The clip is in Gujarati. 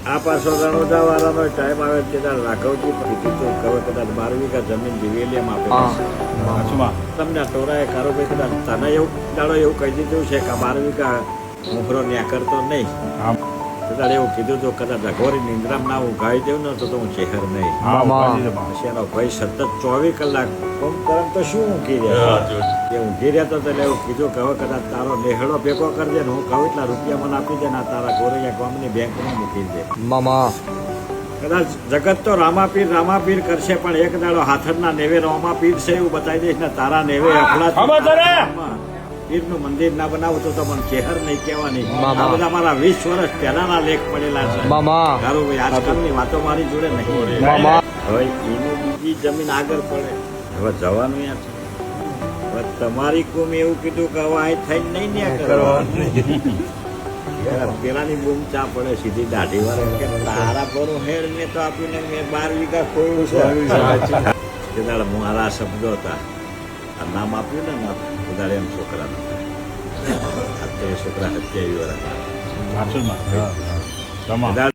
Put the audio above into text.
આ પાછો રણોજા વાળાનો ટાઈમ આવે છે ત્યારે રાઘવજી તો હવે કદાચ બાર વીઘા જમીન જીવેલી એમ આપે તમને ટોરાએ કારો ભાઈ કદાચ તને એવું દાડો એવું કહી દીધું છે કે બાર વીઘા મોખરો ન્યા કરતો નહીં. હા. કદાચ એવું કીધું તો કદાચ અઘોરી નિંદ્રામ ના ગાઈ દેવું ને તો તો હું ચહેર નહીં. હા, દે. પછી એનો ભાઈ સતત ચોવીસ કલાક ફોન કરે તો શું મૂકી રહ્યા એ ઊંઘી રહેતો હતો એટલે એવું કીધું કે હવે કદાચ તારો નેહડો ભેગો કરજે ને હું કહું એટલા રૂપિયા મને આપી દે ને તારા ગોરૈયા ગામની બેંકમાં મૂકી દે. મામા. કદાચ જગત તો રામાપીર રામાપીર કરશે પણ એક દાડો હાથરના નેવે રામાપીર છે એવું બતાવી દઈશ ને તારા નેવે અફડા પીરનું મંદિર ના બનાવું તો તમને ચહેર નહીં કહેવાની. આ બધા મારા વીસ વર્ષ પહેલાના લેખ પડેલા છે. મામા. તારું ભાઈ આજકાલની વાતો મારી જોડે નહીં. હવે એનું બીજી જમીન આગળ પડે. હવે જવાનું યાર તમારી કુમ એવું કીધું કે હવે થઈને નહીં ન્યા કરવાનું. પેલાની બૂમ ચા પડે સીધી દાઢી વાળા. કે તારા પર હેર ને તો આપીને મેં બાર વીઘા ખોયું છે. કે દાડે મારા શબ્દો હતા. આ નામ આપ્યું ને નામ ઉદાડે એમ છોકરા આ છોકરા હત્યા. કદાચ